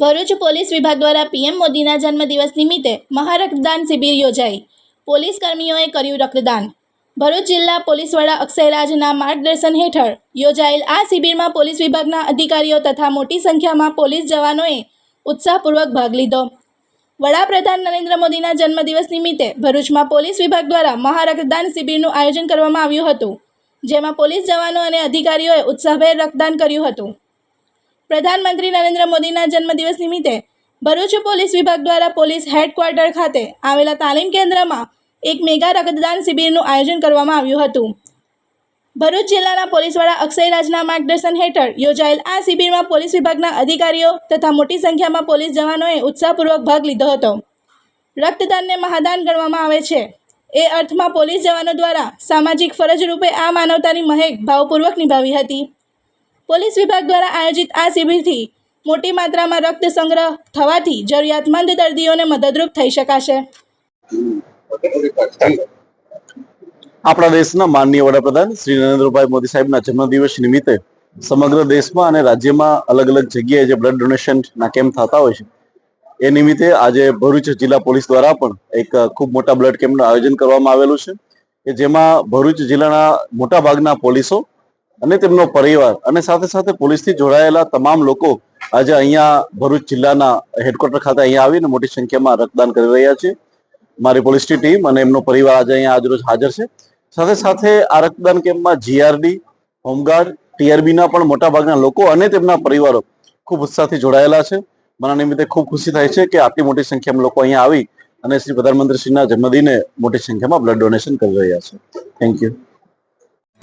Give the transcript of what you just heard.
Bharuch police વિભાગ દ્વારા PM મોદીના જન્મદિવસ નિમિત્તે મહારક્તદાન શિબિર યોજાઈ. પોલીસ કર્મીઓએ કર્યું રક્તદાન. ભરૂચ જિલ્લા પોલીસ વડા અક્ષયરાજના માર્ગદર્શન હેઠળ યોજાયેલ આ શિબિરમાં પોલીસ વિભાગના અધિકારીઓ તથા મોટી સંખ્યામાં પોલીસ જવાનોએ ઉત્સાહપૂર્વક ભાગ લીધો. વડાપ્રધાન નરેન્દ્ર મોદીના જન્મદિવસ નિમિત્તે ભરૂચમાં પોલીસ વિભાગ દ્વારા મહારક્તદાન શિબિરનું આયોજન કરવામાં આવ્યું હતું, જેમાં પોલીસ જવાનો અને અધિકારીઓએ ઉત્સાહભેર રક્તદાન કર્યું હતું. પ્રધાનમંત્રી નરેન્દ્ર મોદીના જન્મદિવસ નિમિત્તે ભરૂચ પોલીસ વિભાગ દ્વારા પોલીસ હેડક્વાર્ટર ખાતે આવેલા તાલીમ કેન્દ્રમાં એક મેગા રક્તદાન શિબિરનું આયોજન કરવામાં આવ્યું હતું. ભરૂચ જિલ્લાના પોલીસ વડા અક્ષયરાજના માર્ગદર્શન હેઠળ યોજાયેલ આ શિબિરમાં પોલીસ વિભાગના અધિકારીઓ તથા મોટી સંખ્યામાં પોલીસ જવાનોએ ઉત્સાહપૂર્વક ભાગ લીધો હતો. રક્તદાનને મહાદાન ગણવામાં આવે છે. એ અર્થમાં પોલીસ જવાનો દ્વારા સામાજિક ફરજ રૂપે આ માનવતાની મહેક ભાવપૂર્વક નિભાવી હતી. પોલીસ વિભાગ દ્વારા આયોજિત આ શિબિરથી મોટી માત્રામાં રક્ત સંગ્રહ થવાથી જરૂરિયાતમંદ દર્દીઓને મદદરૂપ થઈ શકાશે. આપણા દેશના માનનીય વડાપ્રધાન શ્રી નરેન્દ્રભાઈ મોદી સાહેબના જન્મદિવસ નિમિત્તે સમગ્ર દેશમાં અને રાજ્યમાં અલગ અલગ જગ્યાએ જે બ્લડ ડોનેશનના કેમ્પ થતા હોય છે, એ નિમિત્તે આજે ભરૂચ જિલ્લા પોલીસ દ્વારા પણ એક ખૂબ મોટા બ્લડ કેમ્પનું આયોજન કરવામાં આવેલું છે કે જેમાં ભરૂચ જિલ્લાના મોટા ભાગના પોલીસો અને તેમનો પરિવાર અને સાથે સાથે પોલીસથી જોડાયેલા તમામ લોકો આજે અહીંયા ભરૂચ જિલ્લાના હેડક્વાર્ટર ખાતે અહીંયા આવીને મોટી સંખ્યામાં રક્તદાન કરી રહ્યા છે. મારી પોલીસની ટીમ અને એમનો પરિવાર આજે અહીંયા આજરોજ હાજર છે. સાથે સાથે આ રક્તદાન કેમ્પમાં જીઆરડી હોમગાર્ડ ટીઆરબીના પણ મોટા ભાગના લોકો અને તેમના પરિવારો ખૂબ ઉત્સાહથી જોડાયેલા છે. મને નિમિત્તે ખૂબ ખુશી થાય છે કે આટલી મોટી સંખ્યામાં લોકો અહીંયા આવી અને શ્રી પ્રધાનમંત્રીશ્રીના જન્મદિને મોટી સંખ્યામાં બ્લડ ડોનેશન કરી રહ્યા છે. Thank you